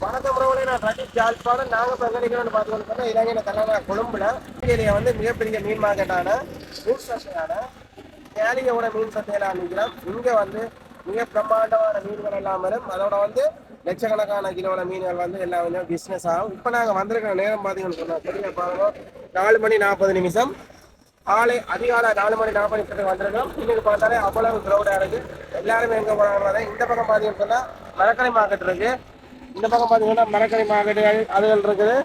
வணக்கம் ரஜித் யாழ்ப்பாணம் நாங்க இப்ப எங்க நிக்கிறோம்னு பார்த்துக்கொண்டு பார்த்தா இலங்கையில தலைநகர கொழும்புல. இலங்கையிலேயே வந்து மிகப்பெரிய மீன் மார்க்கெட்டான மீன் ஸ்டேஷனான கேளியோட மீன் சந்தையில நிற்கிறோம் இங்க வந்து மிக பிரம்மாண்டமான மீன்கள் எல்லாம் வரும். அதோட வந்து லட்சக்கணக்கான கிலோல மீன்கள் வந்து எல்லாம் வந்து பிஸ்னஸ் ஆகும். இப்ப நாங்க வந்திருக்கிற நேரம் பாத்தீங்கன்னு சொன்னா சரியா பாருங்க நாலு மணி நாற்பது நிமிஷம். ஆலை அதிகாலை நாலு மணி நாற்பது நிமிஷத்துக்கு வந்திருக்கோம் இன்னைக்கு பார்த்தாலே அவ்வளவு கிரௌடா இருக்கு. எல்லாருமே எங்க போறாங்க இந்த பக்கம் பாத்தீங்கன்னு சொன்னா மரக்கரை மார்க்கெட் இருக்கு. இந்த பக்கம் பாத்தீங்கன்னா மரக்கரை மார்க்கெட்டுகள் அதுகள் இருக்குது.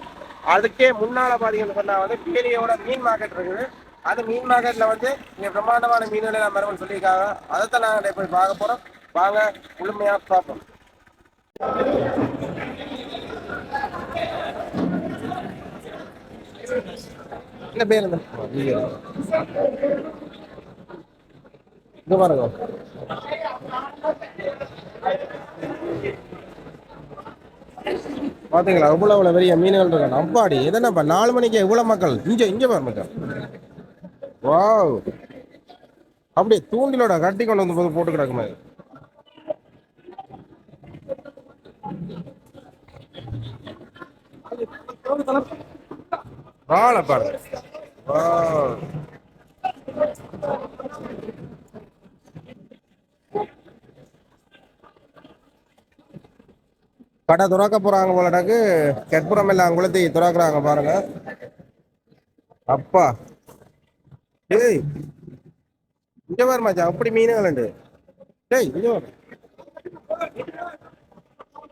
அதுக்கே முன்னால பாத்தீங்கன்னு சொன்னா வந்து பேலியோட மீன் மார்க்கெட் இருக்குது. அது மீன் மார்க்கெட்ல வந்து இங்க பிரம்மாண்டமான மீன்களை எல்லாம் மரபு சொல்லியிருக்காங்க. அதைத்தான் நாங்க போய் பார்க்க போறோம். வாங்க முழுமையா பார்ப்போம். என்ன பேர் இந்த பாருங்க. பாத்தீங்களா? இவ்வளவு பெரிய மீன்கள் இருக்கு. அப்பாடி எதனப்பா நாலு மணிக்கு இவ்வளவு மக்கள். இங்க இங்க பாரு மக்கள். வாவ். அப்படியே தூண்டிலோட கட்டி கொண்டு வந்து போது போட்டு கிடக்குமே வாழை பாருங்க வாவ். கடை துறக்க போறாங்க போலடாக்கு கெட்புறம் எல்லாம் குளத்தை துறக்குறாங்க பாருங்க. அப்பா. டேய் இங்க பாரு மச்சான் அப்படி மீனுகள் உண்டு டேய் இங்க பாரு.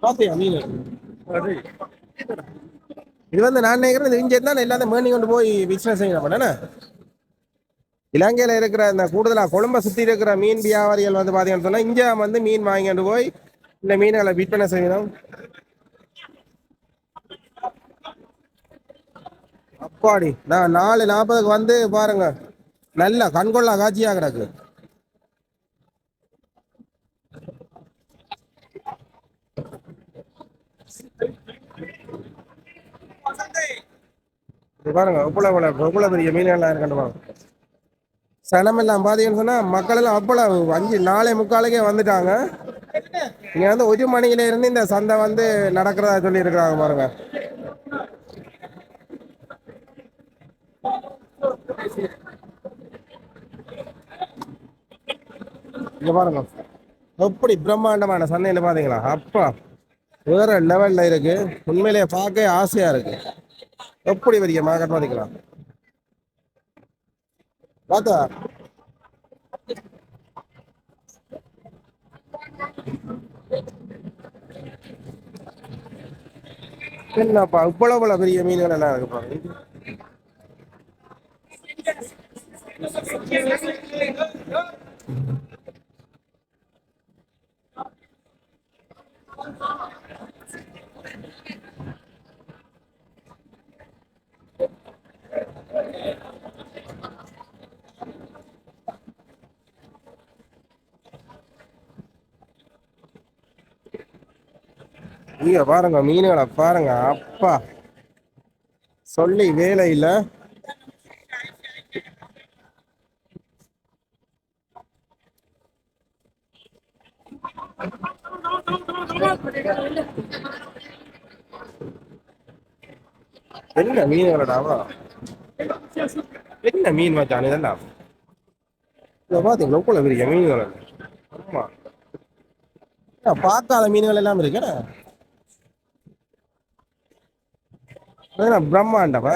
பாத்தியா மீன்? இது வந்து நான் நினைக்கிறேன் இது இங்க இருந்தா எல்லாத்தையும் மேனி கொண்டு போய் பிசினஸ் செய்யணும் என்ன? இலங்கையில இருக்கிற இந்த கூடுதலா கொழும்பை சுத்தி இருக்கிற மீன் வியாபாரிகள் வந்து பாத்தீங்கன்னு சொன்னா இங்க வந்து மீன் வாங்கிட்டு போய் இந்த மீன்களை விற்பனை செய்யணும். அப்பாடி நான் நாலு நாற்பதுக்கு வந்து பாருங்க. நல்ல கண்கொள்ளா காட்சியா கிடக்கு. பாருங்க இவ்வளவு இவ்வளவு பெரிய மீனெல்லாம் இருக்கணும் பாருங்க. சனம் எல்லாம் பாத்தீங்கன்னு சொன்னா மக்கள் எல்லாம் அவ்வளவு அஞ்சு நாளை முக்காலுக்கே வந்துட்டாங்க. இங்க வந்து ஒரு மணியில இருந்து இந்த சந்தை வந்து நடக்கிறதா சொல்லி இருக்கிறாங்க பாருங்க இங்க பாருங்க. எப்படி பிரம்மாண்டமான சந்தையில பார்த்தீங்களா அப்பா வேற லெவலில் இருக்கு. உண்மையிலேயே பார்க்க ஆசையா இருக்கு. எப்படி பெரிய மார்க்கெட் பார்த்தீங்களா பார்த்தா என்னப்பா இவ்வளவு பெரிய மீன்கள் எல்லாம் இருக்குப்பா. இங்க பாருங்க மீன்களை பாருங்க அப்பா. சொல்லி வேலை இல்லை. என்ன மீன் வரடாவா என்ன மீன் வச்சான் இதெல்லாம் இதை பார்த்தீங்களா உள்ள பெரிய மீன் வர ஆமாம் பார்த்தால மீன்கள் எல்லாம் இருக்கேன் பிரம்மாண்டமா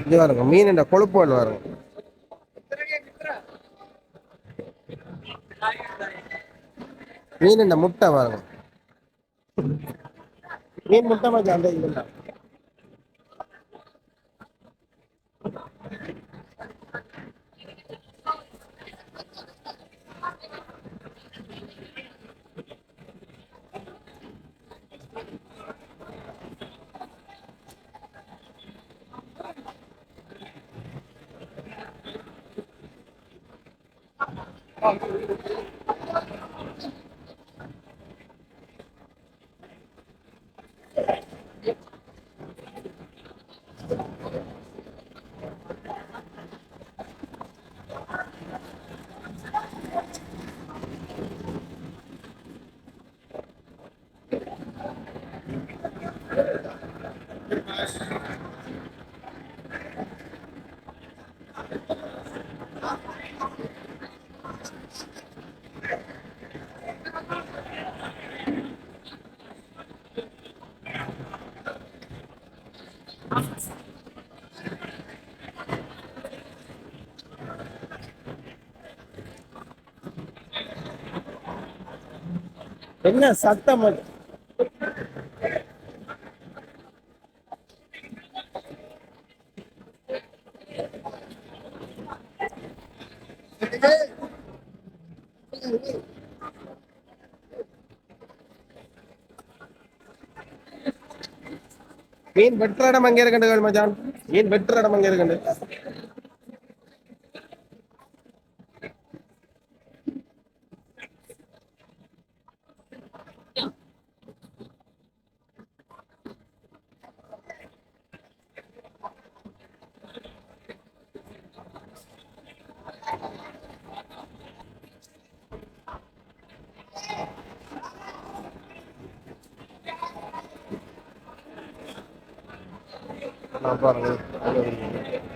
இது பாருங்க மீன் இந்த கொழுப்புகள் பாருங்க. மீன் இந்த முட்டை வருங்க மீன் முட்டை மச்சான் Gracias. என்ன சத்தம் அது? மீன் வெட்டுற இடம் அங்கே இருக்கண்டு மச்சான் மீன் வெட்டுற இடம் அங்கே இருக்கண்டு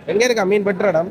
எங்க இருக்கா? மீன் வெட்டுற இடம்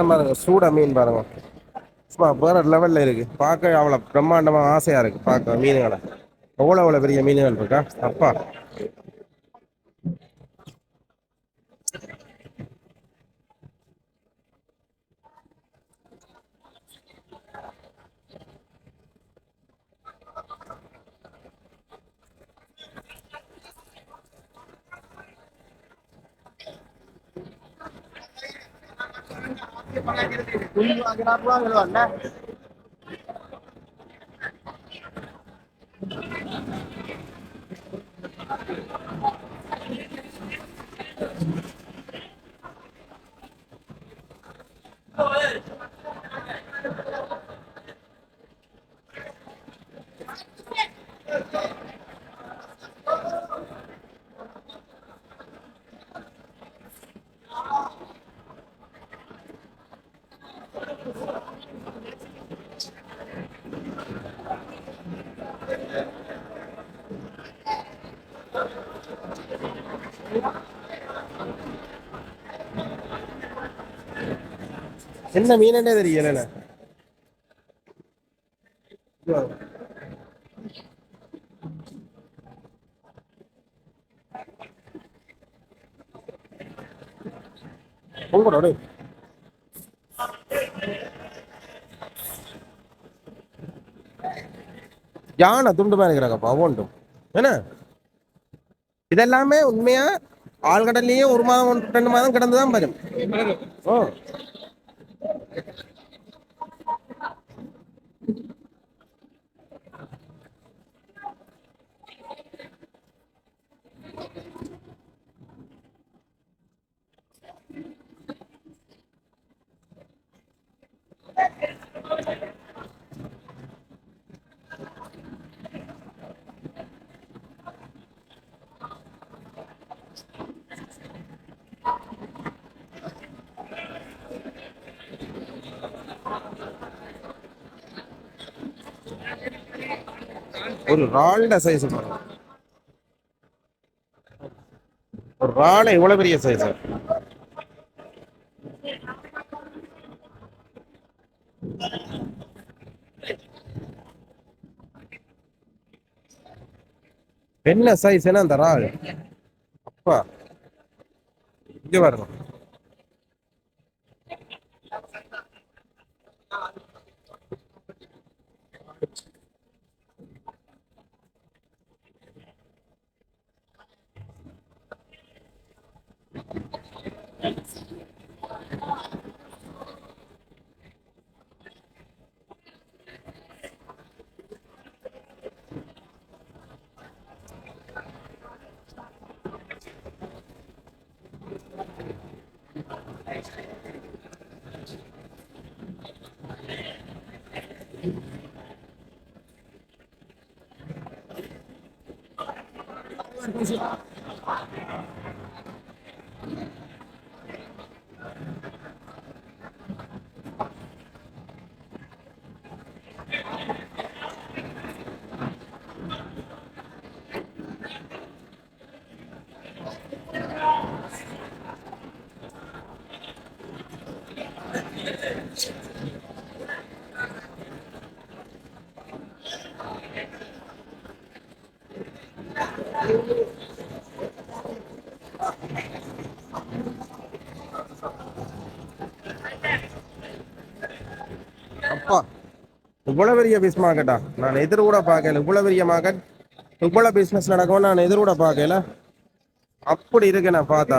அதெல்லாம் பாருங்க சூடா மீன் பாருங்க. சும்மா வேற லெவல்ல இருக்கு. பார்க்க அவ்வளோ பிரம்மாண்டமா ஆசையா இருக்கு. பார்க்க மீன்களை. அவ்வளோ அவ்வளோ பெரிய மீன்கள் இருக்கா? அப்பா. பண்ணி வாங்கினா கூட அங்க வரல என்ன மீனே தெரியல உங்களோட யானை துண்டுமா இருக்கிறாங்கப்பா ஒன்றும் என்ன? இதெல்லாமே உண்மையா? ஆழ்கடல்லையே ஒரு மாதம் ரெண்டு மாதம் கிடந்துதான் வரும். ஓ. ஒரு ரால்ட சைஸ் பாருங்க. ஒரு ரால் இவ்வளவு பெரிய சைஸ் என்ன சைஸ் என்ன அந்த ரால்? அப்பா. இங்க பாருங்க. 什么东西 அப்பா. இவ்வளவு பெரிய பிஸ் மார்க்கெட்டா நான் எதிர் கூட பார்க்கல. இவ்வளவு பெரிய மார்க்கெட் இவ்வளவு பிஸ்னஸ் நடக்கும் நான் எதிர் கூட பார்க்கல. அப்படி இருக்கு நான் பார்த்தா.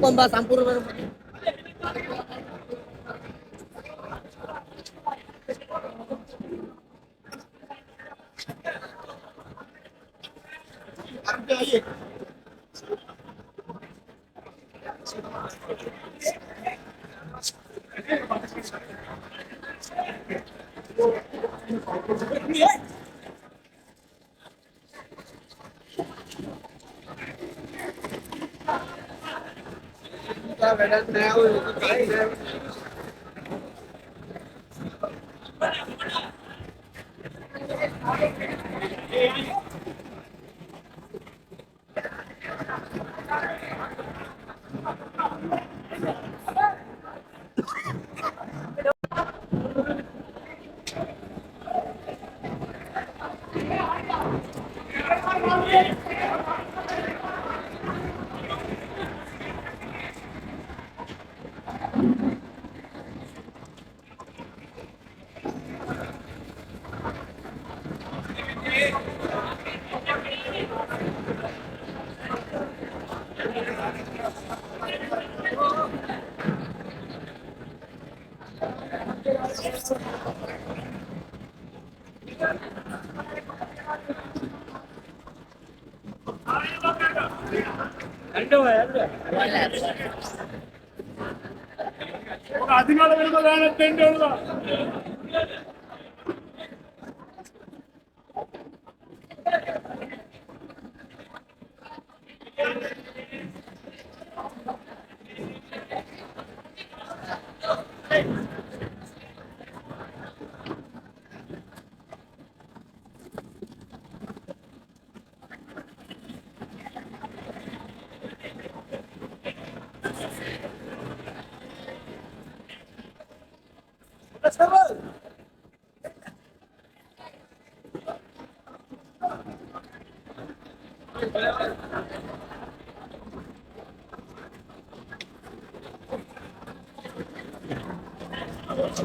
pomba sampur Yeah. cái đó tao cái xem അതിനുള്ള വേണം തെണ്ടുള്ള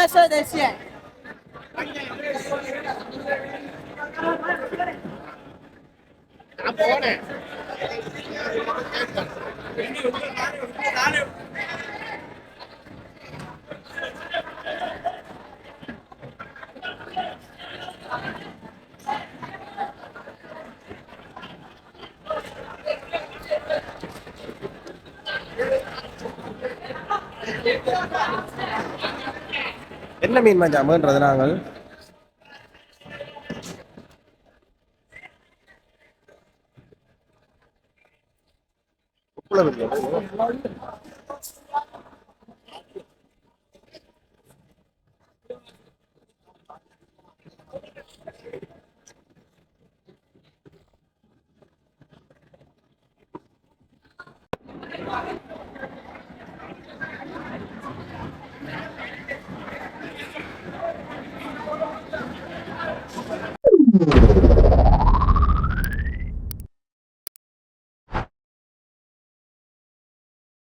permesso del SIE. Ah! என்ன மீன் மச்சான் மீன்றது நாங்கள்? உப்புல மீன்.